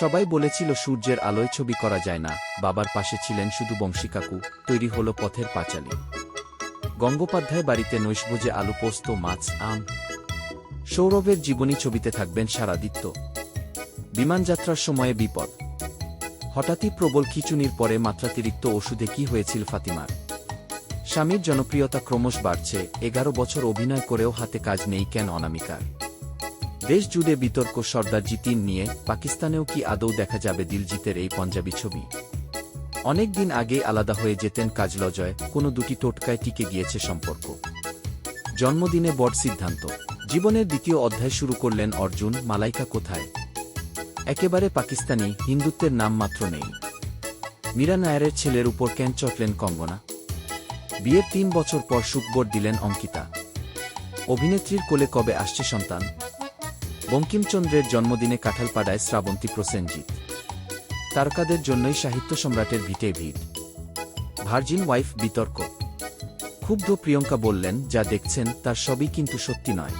সবাই বলেছিল সূর্যের আলোয় ছবি করা যায় না, বাবার পাশে ছিলেন শুধু বংশী কাকু তৈরি হলো পথের পাঁচালী। গঙ্গোপাধ্যায় বাড়িতে নৈশভোজে আলু পোস্ত, মাছ, আম। সৌরভের জীবনী ছবিতে থাকবেন সারাদিত্য। বিমানযাত্রার সময়ে বিপদ। হঠাৎই প্রবল খিচুনির পরে মাত্রাতিরিক্ত ওষুধে কি হয়েছিল ফাতিমার? স্বামীর জনপ্রিয়তা ক্রমশ বাড়ছে, এগারো বছর অভিনয় করেও হাতে কাজ নেই কেন অনামিকার? দেশ জুড়ে বিতর্ক সর্দার জিতিন নিয়ে পাকিস্তানেও কি আদৌ দেখা যাবে দিলজিতের এই পঞ্জাবি ছবি? অনেক দিন আগে আলাদা হয়ে যেতেন কাজলজয়, কোনো দুটি টোটকায় টিকে গিয়েছে সম্পর্ক। জন্মদিনে বড় সিদ্ধান্ত। জীবনের দ্বিতীয় অধ্যায় শুরু করলেন অর্জুন, মালাইকা কোথায়? একেবারে পাকিস্তানি, হিন্দুত্বের নাম মাত্র নেই। মীরা নায়ারের ছেলের উপর কেন চটলেন কঙ্গনা? বিয়ের তিন বছর পর সুখবর দিলেন অঙ্কিতা। অভিনেত্রীর কোলে কবে আসছে সন্তান? বঙ্কিমচন্দ্রের জন্মদিনে কাঁঠালপাড়ায় শ্রাবন্তী প্রসেনজিৎ। তারকাদের জন্যই সাহিত্য সম্রাটের ভিটে ভিড় ভার্জিন ওয়াইফ বিতর্ক। ক্ষুব্ধ প্রিয়ঙ্কা বললেন, যা দেখছেন, তার সবই কিন্তু সত্যি নয়।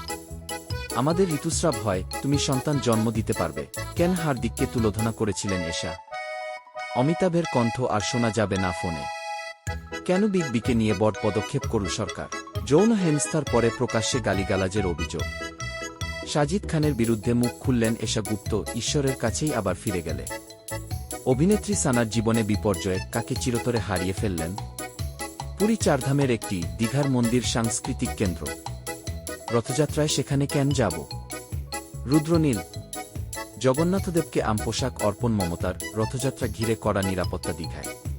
আমাদের ঋতুস্রাব হয়, তুমি সন্তান জন্ম দিতে পারবে। কেন হার্দিককে তুলোধনা করেছিলেন এশা? অমিতাভের কণ্ঠ আর শোনা যাবে না ফোনে। কেন বিগ বিকে নিয়ে বড় পদক্ষেপ করল সরকার? যৌন হেনস্থার পরে প্রকাশ্যে গালিগালাজের অভিযোগ। সাজিদ খানের বিরুদ্ধে মুখ খুললেন এশা গুপ্ত, ঈশ্বরের কাছেই আবার ফিরে গেলে। অভিনেত্রী সানার জীবনে বিপর্যয়ে কাকে চিরতরে হারিয়ে ফেললেন? পুরী চারধামের একটি দীঘার মন্দির সাংস্কৃতিক কেন্দ্র। রথযাত্রায় সেখানে কেন যাব? রুদ্রনীল, জগন্নাথদেবকে আম পোশাক অর্পণ মমতার রথযাত্রা ঘিরে কড়া নিরাপত্তা দীঘায়।